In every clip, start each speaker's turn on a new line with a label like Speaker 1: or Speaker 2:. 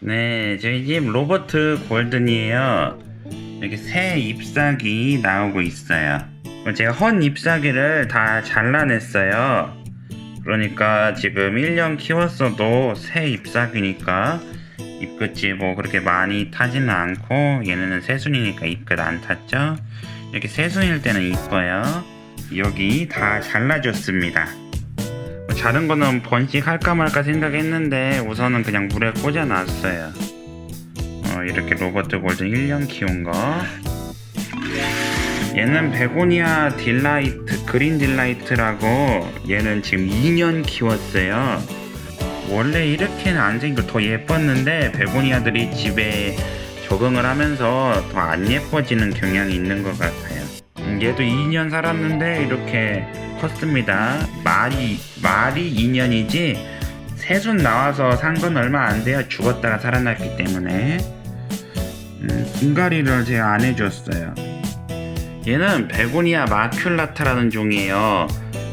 Speaker 1: 네, 저희 집 로버트 골든이에요. 이렇게 새 잎사귀 나오고 있어요. 제가 헌 잎사귀를 다 잘라냈어요. 그러니까 지금 1년 키웠어도 새 잎사귀니까 잎끝이 뭐 그렇게 많이 타지는 않고 얘네는 새순이니까 잎끝 안 탔죠? 이렇게 새순일 때는 이뻐요. 여기 다 잘라줬습니다. 뭐 자른 거는 번식할까 말까 생각했는데 우선은 그냥 물에 꽂아놨어요. 어, 이렇게 로버트 골든 1년 키운 거. 얘는 베고니아 딜라이트, 그린 딜라이트라고 얘는 지금 2년 키웠어요. 원래 이렇게는 안 생겨 더 예뻤는데 베고니아들이 집에 적응을 하면서 더 안 예뻐지는 경향이 있는 것 같아요. 음, 얘도 2년 살았는데 이렇게 컸습니다. 말이 말이 2년이지 새순 나와서 산 건 얼마 안 돼요. 죽었다가 살아났기 때문에 음, 분갈이를 제가 안 해줬어요. 얘는 베고니아 마큘라타라는 종이에요.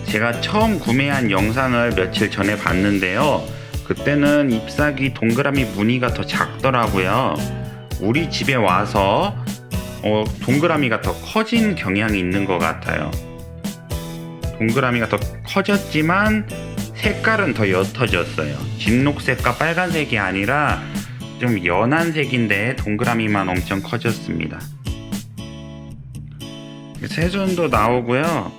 Speaker 1: 제가 처음 구매한 영상을 며칠 전에 봤는데요. 그때는 잎사귀 동그라미 무늬가 더 작더라고요. 우리 집에 와서 어, 동그라미가 더 커진 경향이 있는 것 같아요. 동그라미가 더 커졌지만 색깔은 더 옅어졌어요. 진녹색과 빨간색이 아니라 좀 연한 색인데 동그라미만 엄청 커졌습니다. 새순도 나오고요.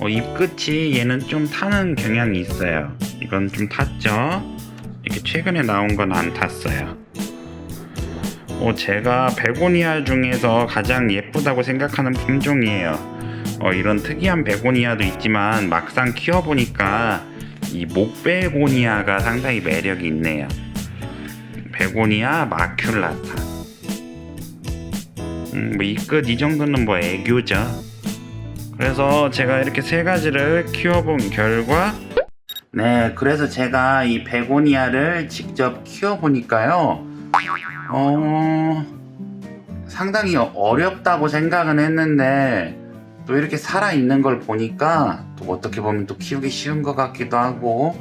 Speaker 1: 어, 잎끝이 얘는 좀 타는 경향이 있어요. 이건 좀 탔죠. 이렇게 최근에 나온 건 안 탔어요. 어, 제가 베고니아 중에서 가장 예쁘다고 생각하는 품종이에요. 어, 이런 특이한 베고니아도 있지만 막상 키워보니까 이 목베고니아가 상당히 매력이 있네요. 베고니아 마큘라타. 음, 뭐 이끝 이 정도는 뭐 애교죠. 그래서 제가 이렇게 세 가지를 키워본 결과 네, 그래서 제가 이 베고니아를 직접 키워보니까요, 어, 상당히 어렵다고 생각은 했는데, 또 이렇게 살아있는 걸 보니까, 또 어떻게 보면 또 키우기 쉬운 것 같기도 하고,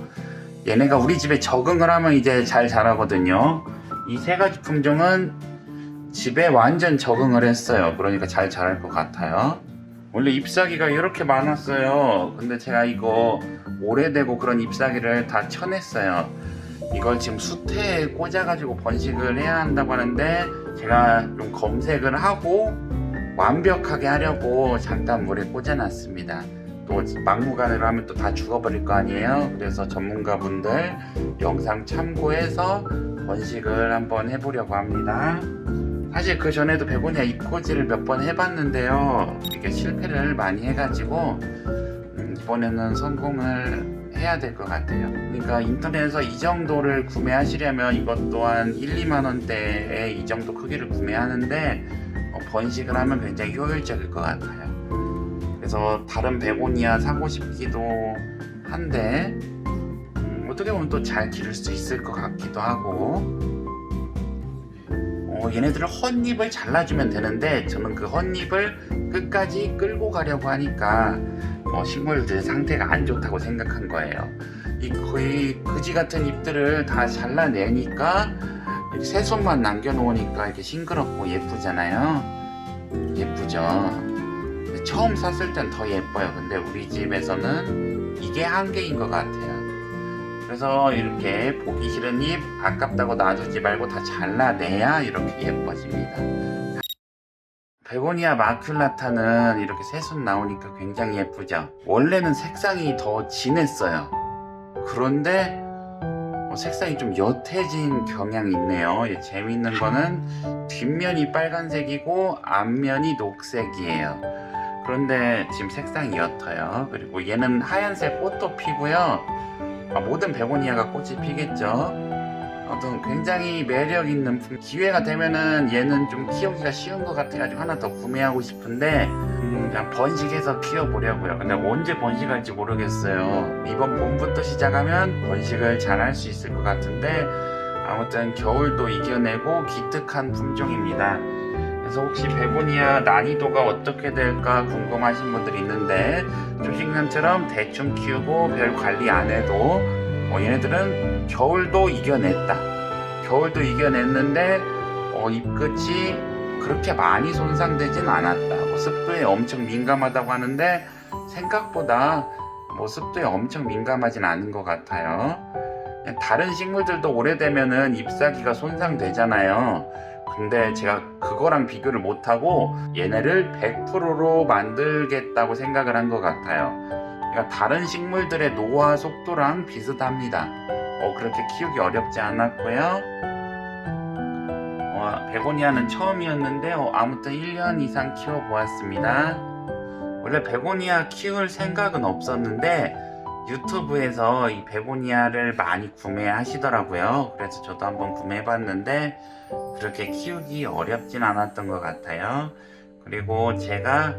Speaker 1: 얘네가 우리 집에 적응을 하면 이제 잘 자라거든요. 이 세 가지 품종은 집에 완전 적응을 했어요. 그러니까 잘 자랄 것 같아요. 원래 잎사귀가 이렇게 많았어요. 근데 제가 이거 오래되고 그런 잎사귀를 다 쳐냈어요. 이걸 지금 수태에 꽂아가지고 번식을 해야 한다고 하는데 제가 좀 검색을 하고 완벽하게 하려고 잠깐 물에 꽂아놨습니다. 또 막무가내로 하면 또 다 죽어버릴 거 아니에요. 그래서 전문가분들 영상 참고해서 번식을 한번 해보려고 합니다. 사실 그 전에도 베고니아 잎꽂이를 몇 번 해봤는데요. 이게 실패를 많이 해가지고 음, 이번에는 성공을 해야 될 것 같아요. 그러니까 인터넷에서 이 정도를 구매하시려면 이것 또한 1, 2만 원대에 이 정도 크기를 구매하는데 어, 번식을 하면 굉장히 효율적일 것 같아요. 그래서 다른 베고니아 사고 싶기도 한데 음, 어떻게 보면 또 잘 기를 수 있을 것 같기도 하고 어, 얘네들을 헛잎을 잘라주면 되는데 저는 그 헛잎을 끝까지 끌고 가려고 하니까 어, 식물들 상태가 안 좋다고 생각한 거예요. 이 거의 그지 같은 잎들을 다 잘라내니까 이렇게 새손만 남겨놓으니까 이렇게 싱그럽고 예쁘잖아요. 예쁘죠. 처음 샀을 땐 더 예뻐요. 근데 우리 집에서는 이게 한계인 것 같아요. 그래서 이렇게 보기 싫은 잎 아깝다고 놔두지 말고 다 잘라내야 이렇게 예뻐집니다. 베고니아 마큘라타는 이렇게 새순 나오니까 굉장히 예쁘죠. 원래는 색상이 더 진했어요. 그런데 어, 색상이 좀 옅해진 경향이 있네요. 예, 재밌는 거는 뒷면이 빨간색이고 앞면이 녹색이에요. 그런데 지금 색상이 옅어요. 그리고 얘는 하얀색 꽃도 피고요. 아, 모든 베고니아가 꽃이 피겠죠. 어떤 굉장히 매력 있는 품. 기회가 되면은 얘는 좀 키우기가 쉬운 것 같아가지고 하나 더 구매하고 싶은데 음, 그냥 번식해서 키워보려고요. 근데 언제 번식할지 모르겠어요. 이번 봄부터 시작하면 번식을 잘 할 수 있을 것 같은데 아무튼 겨울도 이겨내고 기특한 품종입니다. 그래서 혹시 베고니아 난이도가 어떻게 될까 궁금하신 분들이 있는데 조식남처럼 대충 키우고 별 관리 안 해도 어, 얘네들은 겨울도 이겨냈다. 겨울도 이겨냈는데 어, 잎끝이 그렇게 많이 손상되진 않았다. 뭐 습도에 엄청 민감하다고 하는데 생각보다 뭐 습도에 엄청 민감하진 않은 것 같아요. 다른 식물들도 오래되면은 잎사귀가 손상되잖아요. 근데 제가 그거랑 비교를 못하고 얘네를 100%로 만들겠다고 생각을 한 것 같아요. 그러니까 다른 식물들의 노화 속도랑 비슷합니다. 어, 그렇게 키우기 어렵지 않았고요. 어, 베고니아는 처음이었는데 어, 아무튼 1년 이상 키워보았습니다. 원래 베고니아 키울 생각은 없었는데 유튜브에서 이 베고니아를 많이 구매하시더라고요. 그래서 저도 한번 구매해봤는데 그렇게 키우기 어렵진 않았던 것 같아요. 그리고 제가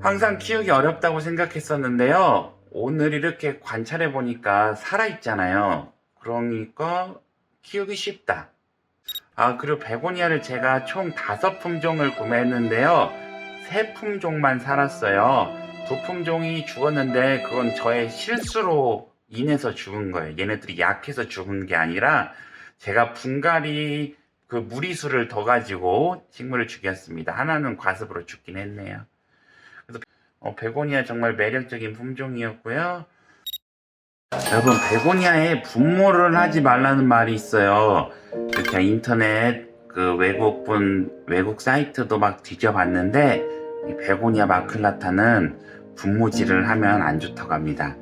Speaker 1: 항상 키우기 어렵다고 생각했었는데요. 오늘 이렇게 관찰해 보니까 살아있잖아요. 그러니까 키우기 쉽다. 아, 그리고 베고니아를 제가 총 다섯 품종을 구매했는데요. 세 품종만 살았어요. 두 품종이 죽었는데 그건 저의 실수로 인해서 죽은 거예요. 얘네들이 약해서 죽은 게 아니라 제가 분갈이 그 무리수를 더 가지고 식물을 죽였습니다. 하나는 과습으로 죽긴 했네요. 그래서 어, 베고니아 정말 매력적인 품종이었고요. 여러분 베고니아에 분모를 하지 말라는 말이 있어요. 제가 인터넷 그 외국분 외국 사이트도 막 뒤져봤는데 이 베고니아 마클라타는 분모질을 하면 안 좋다고 합니다.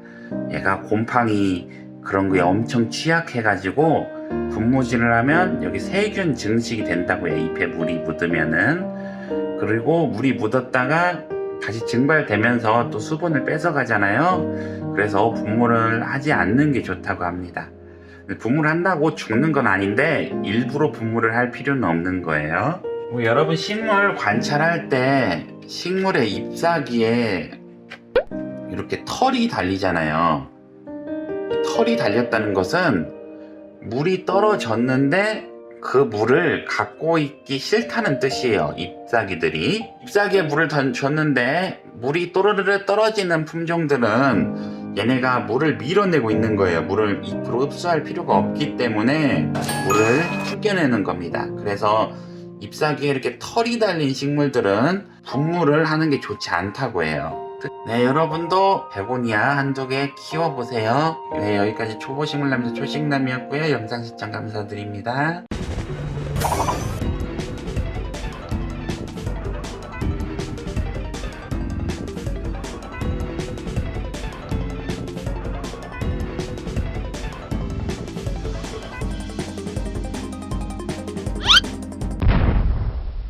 Speaker 1: 얘가 곰팡이 그런 거에 엄청 취약해가지고 분모질을 하면 여기 세균 증식이 된다고 해요. 잎에 물이 묻으면은 그리고 물이 묻었다가 다시 증발되면서 또 수분을 뺏어가잖아요. 그래서 분모를 하지 않는 게 좋다고 합니다. 분무를 한다고 죽는 건 아닌데 일부러 분무를 할 필요는 없는 거예요. 뭐 여러분 식물 관찰할 때 식물의 잎사귀에 이렇게 털이 달리잖아요. 털이 달렸다는 것은 물이 떨어졌는데 그 물을 갖고 있기 싫다는 뜻이에요. 잎사귀들이 잎사귀에 물을 던- 줬는데 물이 또르르 떨어지는 품종들은 얘네가 물을 밀어내고 있는 거예요. 물을 잎으로 흡수할 필요가 없기 때문에 물을 풀겨내는 겁니다. 그래서 잎사귀에 이렇게 털이 달린 식물들은 분무를 하는 게 좋지 않다고 해요. 네, 여러분도 베고니아 한두 개 키워보세요. 네, 여기까지 초보식물남에서 초식남이었고요. 영상 시청 감사드립니다.